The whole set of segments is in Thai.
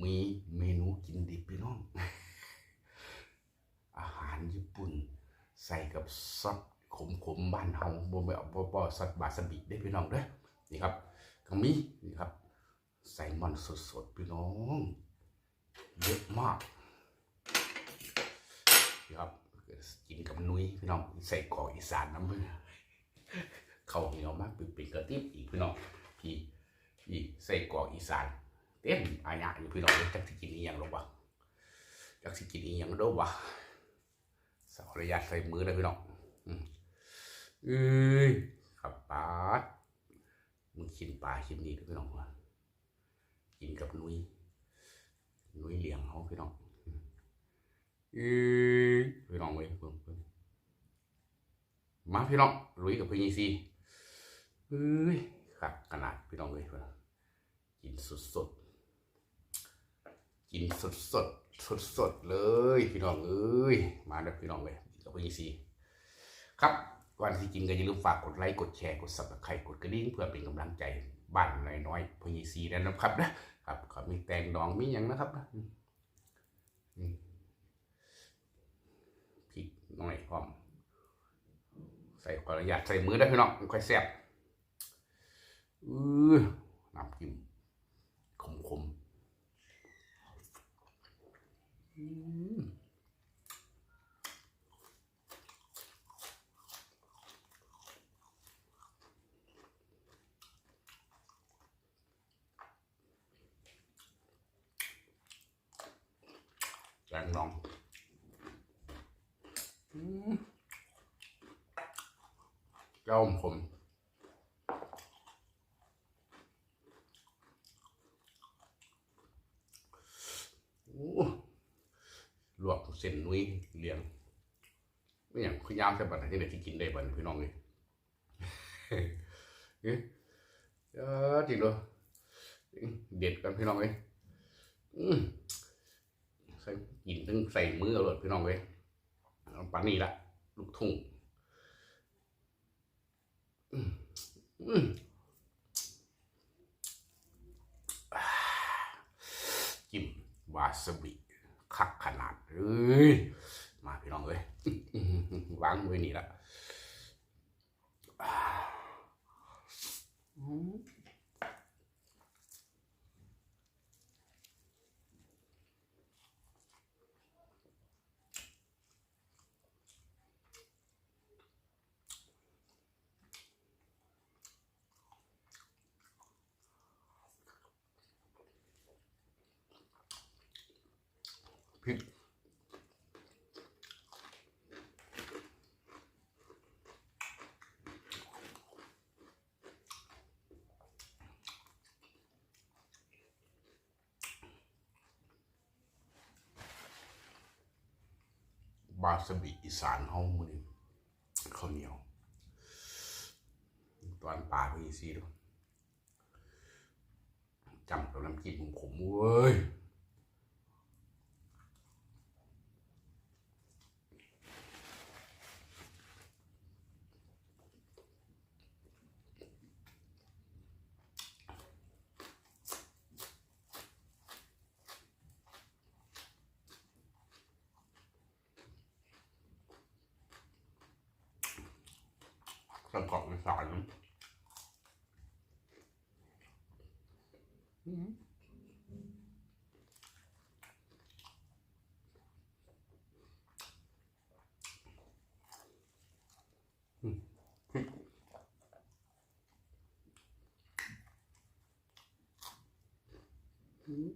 มีเมนูกินดิบพี่น้อง อาหารญี่ปุ่น ใส่กับซอสขมขมบ้านเฮาบ่แม่บ่บ่ซอสบาสบิได้พี่น้องเด้อนี่ครับก็มีนี่ครับ ใส่มันสดๆพี่น้องเยอะมากนี่ครับกินกับนุ้ยพี่น้องใส่กอกอีสานน้ำมึงเขาวเหนียวมากเป็นเป็นกระติบอีกพี่น้องพี่พี่ใส่กอกอีสาน เต็มอาญะอยู่พี่น้องจักสิกินอีหยังหรอกวะจักสิกินอีหยังเด้อวะสาวระยะใส่มือเลยพี่น้องอืมเอ้ยครับปาดมึงกินปลาชิมนี่เด้พี่น้องวะกินกับนุ้ยนุ้ยเลี้ยงเขาพี่น้องอืมเอ้ยพี่น้องเว้ยเพิ่มเพิ่มมาพี่น้องลุยกับพี่ยี่ซีเอ้ยครับขนาดพี่น้องเลยเพิ่นกินสดสดๆ กินสดสดสดสดเลย พี่น้องเอ้ยมาเด้อพี่น้องเลยกับพี่ซีครับก่อนที่กินก็อย่าลืมฝากกดไลค์กดแชร์กด subscribe กดกระดิ่งเพื่อเป็นกำลังใจบ้านน้อยๆพี่ซีนั่นนะครับนะครับก็มีแตงดองมีอย่างนะครับนะพริกหน่อยพร้อมใส่ขออนุญาตใส่มือได้พี่น้องค่อยแซ่บอือน้ำจิ้มขมขมๆอืม แกงน้องอืมเจ้าผม โอ้ลวกเส้นนุ้ยเลี้ยงไม่อ ยางคือยามใช่ปะที่ไหนที่กินได้บ้านพี่น้องเลยเอ๊ะเออจริงเลยเด็ดกันพี่น้องเลยอืมใส่กินทั้งใส่มือเอาเลยพี่น้องเลยปานนี้ละลูกทุ่งอืมอืมจิ้มวาซาบิคักขนาดเอ้ย มาพี่น้องเอ้ยวางมือนี่ละอ่าอืมพริกบา สบิอีสานเฮามื้อนี้ข้าวเหนียว ตอนปลาพี่ซีดจำกับน้ำจิ้มขมเว้ย สกอกอีสานอืมอืมพริกอืม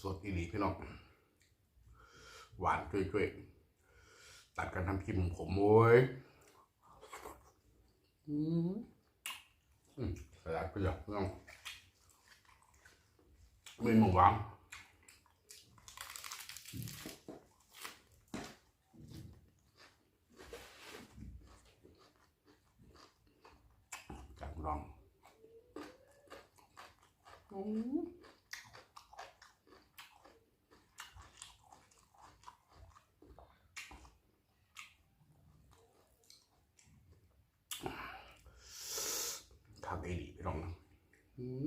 สดอีหลี พี่น้องหวานช่วยๆตัดกันทำจิ้มผมโว้ยอืมอืมสลัดไปเลยพี่น้องไม่หมองหวางจากลองอืมทำเองดีพี่น้องนะอืม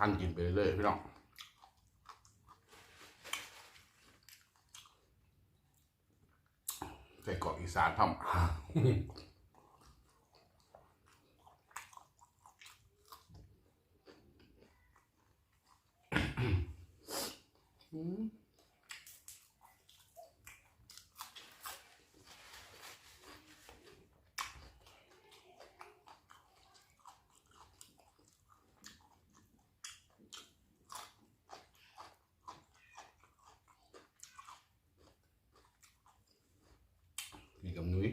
ท่านกินไปเรื่อยๆพี่น้องใส่เกาะอีสานทำ มีกับนุ้ย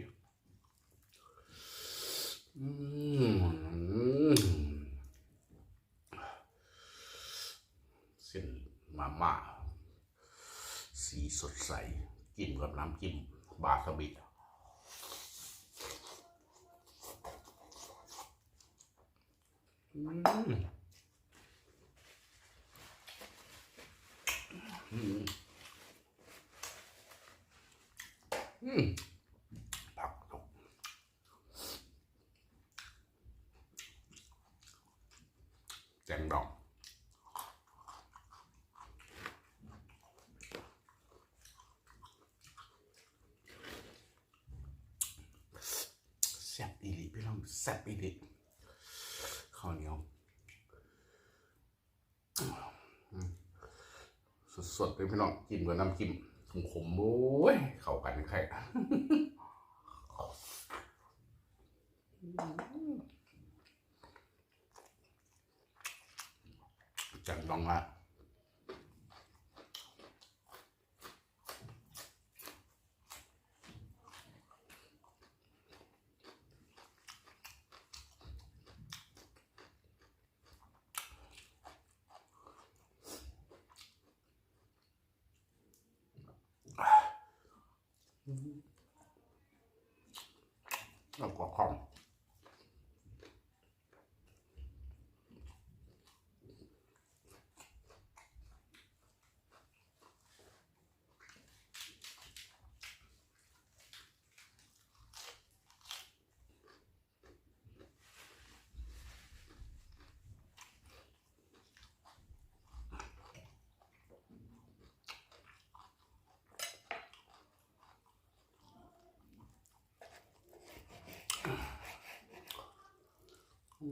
อืมเส้น มา่า สีสดใส จิ้มกับน้ำจิ้ม บาสบิอืมอืมอืม ผักตกแจงดอกแซ่บอีหลีพี่น้อง แซ่บอีดิข้าวเหนียวสดๆเลยพี่น้องกินกับน้ำจิ้มขมๆโอ้ยเข้ากันใคร จังลองละ แล้วก็คอม อืมอืมอืม ขม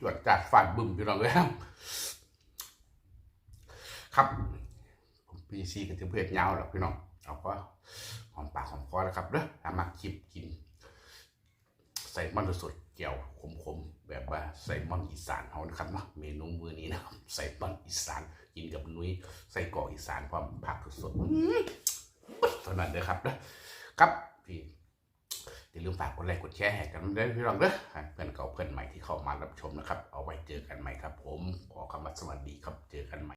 จวดจัดฟันบึ้มพี่น้องเลยครับ ครับผมพีซีกับเพื่อนยาวหรอกพี่น้องเอาก็หอมปากหอมคอแล้วครับเด้อถ้ามาคลิปกิน ใส่มันสดๆเจียวขมๆแบบว่าใส่มันอีสานเอานะครับเนาะเมนูมื้อนี้นะครับใส่มันอีสานกินกับนุ้ยใส่กรอกอีสานพร้อมผักสดๆอื้อปึ๊ดเท่านั้นเด้อครับเด้อครับพี่อย่าลืมฝากกดไลค์กดแชร์ให้กันด้วยพี่น้องเด้อเพื่อนเก่าเพื่อนใหม่ที่เข้ามารับชมนะครับ เอาไว้เจอกันใหม่ครับ ผมขอคำว่าสวัสดีครับเจอกันใหม่